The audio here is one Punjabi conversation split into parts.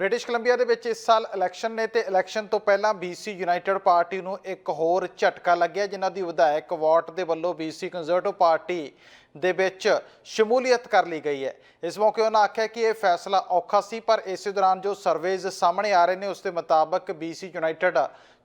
ਬ੍ਰਿਟਿਸ਼ ਕੋਲੰਬੀਆ ਦੇ ਵਿੱਚ ਇਸ ਸਾਲ ਇਲੈਕਸ਼ਨ ਨੇ ਤੇ ਇਲੈਕਸ਼ਨ ਤੋਂ ਪਹਿਲਾਂ BC ਯੂਨਾਈਟਿਡ ਪਾਰਟੀ ਨੂੰ ਇੱਕ ਹੋਰ ਝਟਕਾ ਲੱਗਿਆ, ਜਿਨ੍ਹਾਂ ਦੀ ਵਿਧਾਇਕ ਵਾਰਡ ਦੇ ਵੱਲੋਂ BC ਕੰਜ਼ਰਵੇਟਿਵ ਪਾਰਟੀ ਦੇ ਵਿੱਚ ਸ਼ਮੂਲੀਅਤ ਕਰ ਲਈ ਗਈ ਹੈ। ਇਸ ਮੌਕੇ ਉਹਨਾਂ ਆਖਿਆ ਕਿ ਇਹ ਫੈਸਲਾ ਔਖਾ ਸੀ, ਪਰ ਇਸੇ ਦੌਰਾਨ ਜੋ ਸਰਵੇਜ਼ ਸਾਹਮਣੇ ਆ ਰਹੇ ਨੇ, ਉਸ ਦੇ ਮੁਤਾਬਕ BC ਯੂਨਾਈਟਿਡ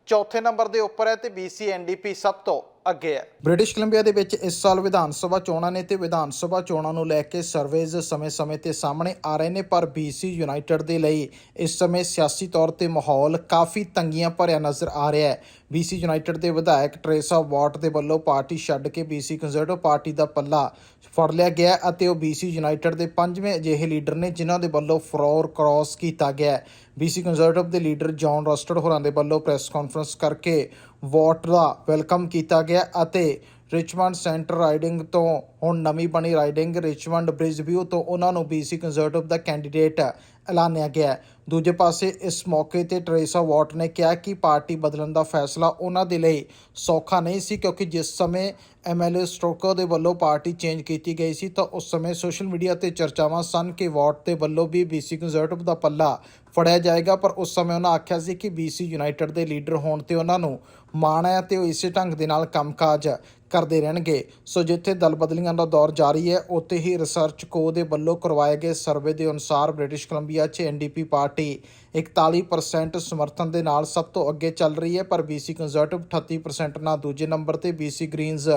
ਚੌਥੇ ਨੰਬਰ ਦੇ ਉੱਪਰ ਹੈ ਤੇ BC NDP ਸਭ ਤੋਂ ਅੱਗੇ ਹੈ। ਬ੍ਰਿਟਿਸ਼ ਕੋਲੰਬੀਆ ਦੇ ਵਿੱਚ ਇਸ ਸਾਲ ਵਿਧਾਨ ਸਭਾ ਚੋਣਾਂ ਨੇ ਤੇ ਵਿਧਾਨ ਸਭਾ ਚੋਣਾਂ ਨੂੰ ਲੈ ਕੇ ਸਰਵੇਜ਼ ਸਮੇਂ-ਸਮੇਂ ਤੇ ਸਾਹਮਣੇ ਆ ਰਹੇ ਨੇ, ਪਰ BC ਯੂਨਾਈਟਿਡ ਦੇ ਲਈ ਇਸ ਸਮੇਂ ਸਿਆਸੀ ਤੌਰ ਤੇ ਮਾਹੌਲ ਕਾਫੀ ਤੰਗੀਆਂ ਭਰਿਆ ਨਜ਼ਰ ਆ ਰਿਹਾ ਹੈ। BC ਯੂਨਾਈਟਿਡ ਦੇ ਵਿਧਾਇਕ ਟਰੇਸਾ ਵਾਟ ਦੇ ਵੱਲੋਂ ਪਾਰਟੀ ਛੱਡ ਕੇ BC ਕੰਜ਼ਰਵੇਟਿਵ ਪਾਰਟੀ ਦਾ ਪੱਲਾ ਫੜ ਲਿਆ ਗਿਆ ਅਤੇ ਉਹ BC ਯੂਨਾਈਟਿਡ ਦੇ ਪੰਜਵੇਂ ਅਜਿਹੇ ਲੀਡਰ ਨੇ ਜਿਨ੍ਹਾਂ ਦੇ ਵੱਲੋਂ ਫਰੋਰ ਕ੍ਰਾਸ ਕੀਤਾ ਗਿਆ ਹੈ। BC ਕੰਜ਼ਰਵੇਟਿਵ ਦੇ ਲੀਡਰ ਜੌਨ ਰਸਟਡ ਹੋਰਾਂ ਦੇ ਵੱਲੋਂ ਪ੍ਰੈਸ ਕਾਨਫਰੰਸ ਕਰਕੇ ਵੋਟ ਦਾ ਵੈਲਕਮ ਕੀਤਾ ਗਿਆ ਅਤੇ ਰਿਚਮੰਡ ਸੈਂਟਰ ਰਾਈਡਿੰਗ ਤੋਂ ਹੁਣ ਨਵੀਂ ਬਣੀ ਰਾਈਡਿੰਗ ਰਿਚਮੰਡ ਬ੍ਰਿਜਵਿਊ ਤੋਂ ਉਹਨਾਂ ਨੂੰ BC ਕੰਜ਼ਰਵੇਟਿਵ ਦਾ ਕੈਂਡੀਡੇਟ ਐਲਾਨਿਆ ਗਿਆ ਦੂਜੇ ਪਾਸੇ ਇਸ ਮੌਕੇ ਤੇ ਟਰੇਸਾ ਵਾਟ ਨੇ ਕਿਹਾ ਕਿ ਪਾਰਟੀ ਬਦਲਣ ਦਾ ਫੈਸਲਾ ਉਹਨਾਂ ਦੇ ਲਈ ਸੌਖਾ ਨਹੀਂ ਸੀ ਕਿਉਂਕਿ ਜਿਸ ਸਮੇਂ ਐਮਐਲਏ ਸਟ੍ਰੋਕਰ ਦੇ ਵੱਲੋਂ ਪਾਰਟੀ ਚੇਂਜ ਕੀਤੀ ਗਈ ਸੀ ਤਾਂ ਉਸ ਸਮੇਂ ਸੋਸ਼ਲ ਮੀਡੀਆ ਤੇ ਚਰਚਾਵਾਂ ਸਨ ਕਿ ਵਾਟ ਦੇ ਵੱਲੋਂ ਵੀ BC ਕੰਜ਼ਰਵੇਟਿਵ ਦਾ ਪੱਲਾ ਫੜਿਆ ਜਾਏਗਾ, ਪਰ ਉਸ ਸਮੇਂ ਉਹਨਾਂ ਆਖਿਆ ਸੀ ਕਿ BC ਯੂਨਾਈਟਿਡ ਦੇ ਲੀਡਰ ਹੋਣ ਤੇ ਉਹਨਾਂ ਨੂੰ ਮਾਣ ਹੈ ਤੇ ਉਹ ਇਸੇ ਢੰਗ ਦੇ ਨਾਲ ਕੰਮਕਾਜ ਕਰਦੇ ਰਹਿਣਗੇ। ਸੋ ਜਿੱਥੇ ਦਲ ਬਦਲੀਆਂ ਦਾ ਦੌਰ ਜਾਰੀ ਹੈ, ਉੱਥੇ ਹੀ ਰਿਸਰਚ ਕੋ ਦੇ ਵੱਲੋਂ ਕਰਵਾਏ ਗਏ ਸਰਵੇ ਦੇ ਅਨੁਸਾਰ ਬ੍ਰਿਟਿਸ਼ ਕੋਲੰਬੀਆ 'ਚ ਐਨਡੀਪੀ ਪਾਰਟੀ 41% ਸਮਰਥਨ ਦੇ ਨਾਲ ਸਭ ਤੋਂ ਅੱਗੇ ਚੱਲ ਰਹੀ ਹੈ, ਪਰ BC ਕੰਜ਼ਰਵੇਟਿਵ 38% ਨਾਲ ਦੂਜੇ ਨੰਬਰ ਤੇ BC ਗ੍ਰੀਨਸ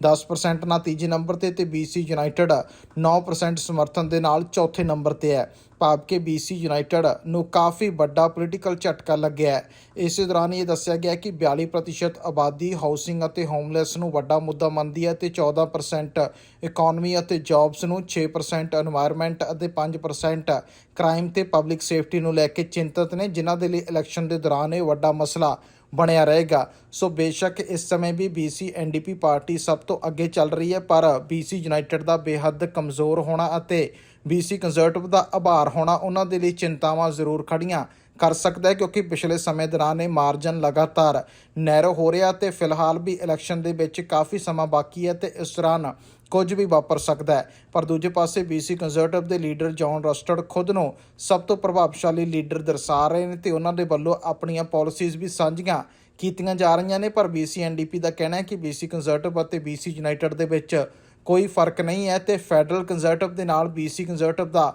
10% ਨਾਲ ਤੀਜੇ ਨੰਬਰ ਤੇ ਤੇ BC ਯੂਨਾਈਟਿਡ 9% ਸਮਰਥਨ ਦੇ ਨਾਲ ਚੌਥੇ ਨੰਬਰ ਤੇ ਹੈ। ਭਾਵ ਕਿ BC ਯੂਨਾਈਟਿਡ ਨੂੰ ਕਾਫੀ ਵੱਡਾ ਪੋਲੀਟੀਕਲ ਝਟਕਾ ਲੱਗਿਆ ਹੈ। ਇਸੇ ਦੌਰਾਨ ਇਹ ਦੱਸਿਆ ਗਿਆ ਕਿ 42% ਆਬਾਦੀ ਹਾਊਸਿੰਗ ਅਤੇ ਹੋਮਲੈਸ ਨੂੰ ਵੱਡਾ ਮੁੱਦਾ ਮੰਨਦੀ ਹੈ ਤੇ 14% ਇਕਨੋਮੀ ਅਤੇ ਜੌਬਸ ਨੂੰ 6% এনवायरमेंट ਅਤੇ 5% ਕ੍ਰਾਈਮ ਤੇ ਪਬਲਿਕ ਸੇਫਟੀ ਨੂੰ ਲੈ ਕੇ ਚਿੰਤਤ ਨੇ, ਜਿਨ੍ਹਾਂ ਦੇ ਲਈ ਇਲੈਕਸ਼ਨ ਦੇ ਦੌਰਾਨ ਇਹ ਵੱਡਾ ਮਸਲਾ ਬਣਿਆ ਰਹੇਗਾ। ਸੋ ਬੇਸ਼ੱਕ ਇਸ ਸਮੇਂ ਵੀ BC NDP ਪਾਰਟੀ ਸਭ ਤੋਂ ਅੱਗੇ ਚੱਲ ਰਹੀ ਹੈ, ਪਰ BC ਯੂਨਾਈਟਿਡ ਦਾ ਬੇਹੱਦ ਕਮਜ਼ੋਰ ਹੋਣਾ ਅਤੇ BC ਕੰਜ਼ਰਵੇਟਿਵ ਦਾ ਆਭਾਰ ਹੋਣਾ, ਉਹਨਾਂ ਦੇ ਲਈ ਚਿੰਤਾਵਾਂ ਜ਼ਰੂਰ ਖੜੀਆਂ ਕਰ ਸਕਦਾ ਹੈ ਕਿਉਂਕਿ ਪਿਛਲੇ ਸਮੇਂ ਦੌਰਾਨ ਇਹ ਮਾਰਜਨ ਲਗਾਤਾਰ ਨੈਰੋ ਹੋ ਰਿਹਾ ਤੇ ਫਿਲਹਾਲ ਵੀ ਇਲੈਕਸ਼ਨ ਦੇ ਵਿੱਚ ਕਾਫੀ ਸਮਾਂ ਬਾਕੀ ਹੈ ਤੇ ਇਸ ਦੌਰਾਨ ਕੁਝ ਵੀ ਵਾਪਰ ਸਕਦਾ ਹੈ। ਪਰ ਦੂਜੇ ਪਾਸੇ BC ਕੰਜ਼ਰਵੇਟਿਵ ਦੇ ਲੀਡਰ ਜੌਨ ਰਸਟਡ ਖੁਦ ਨੂੰ ਸਭ ਤੋਂ ਪ੍ਰਭਾਵਸ਼ਾਲੀ ਲੀਡਰ ਦਰਸਾ ਰਹੇ ਨੇ ਤੇ ਉਹਨਾਂ ਦੇ ਵੱਲੋਂ ਆਪਣੀਆਂ ਪਾਲਿਸੀਜ਼ ਵੀ ਸਾਂਝੀਆਂ ਕੀਤੀਆਂ ਜਾ ਰਹੀਆਂ ਨੇ। ਪਰ BC NDP ਦਾ ਕਹਿਣਾ ਹੈ ਕਿ BC ਕੰਜ਼ਰਵੇਟਿਵ ਅਤੇ BC ਯੂਨਾਈਟਿਡ ਦੇ ਵਿੱਚ ਕੋਈ ਫ਼ਰਕ ਨਹੀਂ ਹੈ ਤੇ ਫੈਡਰਲ ਕੰਜ਼ਰਵੇਟਿਵ ਦੇ ਨਾਲ BC ਕੰਜ਼ਰਵੇਟਿਵ ਦਾ